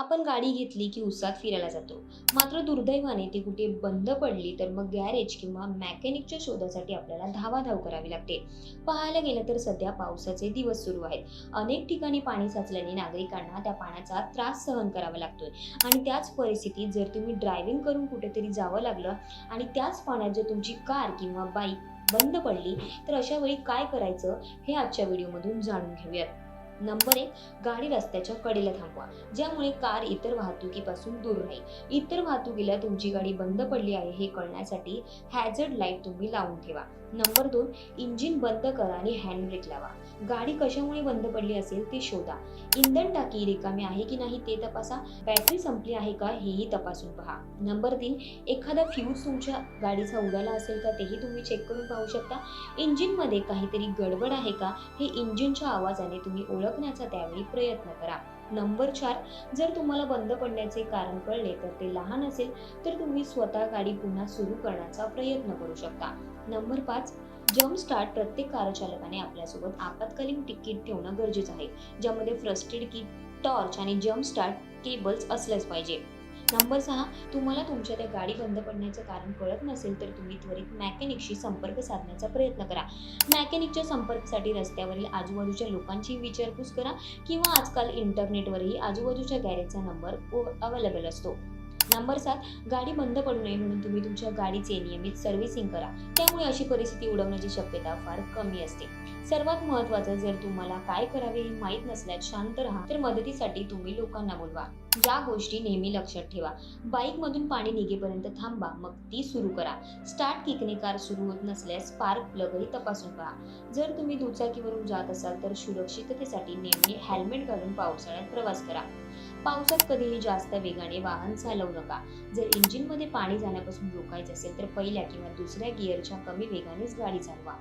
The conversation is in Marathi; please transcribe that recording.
आपण गाडी घेतली की उसात फिरायला जातो. मात्र दुर्दैवाने ती कुठे बंद पडली तर मग गॅरेज किंवा मॅकॅनिकच्या शोधासाठी आपल्याला धावाधाव करावी लागते. पाहायला गेलं तर सध्या पावसाचे दिवस सुरू आहेत. अनेक ठिकाणी पाणी साचल्याने नागरिकांना त्या पाण्याचा त्रास सहन करावा लागतोय. आणि त्याच परिस्थितीत जर तुम्ही ड्रायव्हिंग करून कुठेतरी जावं लागलं आणि त्याच पाण्यात जर तुमची कार किंवा बाईक बंद पडली तर अशा वेळी काय करायचं हे आजच्या व्हिडिओमधून जाणून घेऊयात. नंबर एक गाडी रस्त्याच्या कडेला थांबवा ज्यामुळे कार इतर वाहतुकीपासून दूर राहील. इतर वाहतुकीला तुमची गाडी बंद पडली आहे हे कळण्यासाठी हॅझर्ड लाइट तुम्ही लावून ठेवा. नंबर दोन इंजिन बंद करा आणि हँडब्रेक लावा. गाडी कशामुळे बंद पडली असेल ते शोधा. इंधन टाकी रिकामी आहे की नाही ते तपासा. बॅटरी संपली आहे का हेही तपासून पहा. नंबर तीन एखादा फ्यूज तुमच्या गाडीचा उडाला असेल का तेही तुम्ही चेक करून पाहू शकता. इंजिनमध्ये काहीतरी गडबड आहे का? हे इंजिनच्या आवाजाने तुम्ही ओळख ओळखण्याचा त्यावेळी प्रयत्न करा. नंबर चार जर तुम्हाला बंद पडण्याचे कारण कळले तर ते लहान असेल तर तुम्ही स्वतः गाडी पुन्हा सुरू करण्याचा प्रयत्न करू शकता. नंबर पाच जम्प स्टार्ट प्रत्येक कारचालकाने आपल्यासोबत आपत्कालीन तिकीट ठेवणं गरजेचं आहे ज्यामध्ये फ्रस्टेड की किट टॉर्च आणि जम्प स्टार्ट केबल्स असल्याच पाहिजे. नंबर सहा तुम्हाला तुमच्या त्या गाडी बंद पडण्याचं कारण कळत नसेल तर तुम्ही त्वरित मॅकॅनिकशी संपर्क साधण्याचा प्रयत्न करा. मॅकॅनिकच्या संपर्कसाठी रस्त्यावरील आजूबाजूच्या लोकांची विचारपूस करा किंवा आजकाल इंटरनेटवरही आजूबाजूच्या गॅरेजचा नंबर अवेलेबल असतो. नंबर सात गाडी बंद पडू नये म्हणून तुम्ही तुमच्या गाडीचे नियमित सर्व्हिसिंग करा. त्यामुळे अशी परिस्थिती उडवण्याची शक्यता फार कमी असते. सर्वात महत्वाचं जर तुम्हाला काय करावे हे माहीत नसल्यास शांत राहा तर मदतीसाठी तुम्ही लोकांना बोलवा. या गोष्टी नेहमी लक्षात ठेवा. बाईकमधून पाणी निघेपर्यंत थांबा मग ती सुरू करा. स्टार्ट किकने कार सुरू होत नसल्यास स्पार्क प्लगही तपासून पहा. जर तुम्ही दुचाकीवरून जात असाल तर सुरक्षिततेसाठी नेहमी हेल्मेट घालून पावसाळ्यात प्रवास करा. पावसात कधीही जास्त वेगाने वाहन चालवणं नका जर इंजिनमध्ये पाणी जाण्यापासून रोखायचं असेल तर पहिल्या किंवा दुसऱ्या गिअरच्या कमी वेगानेच गाडी चालवा.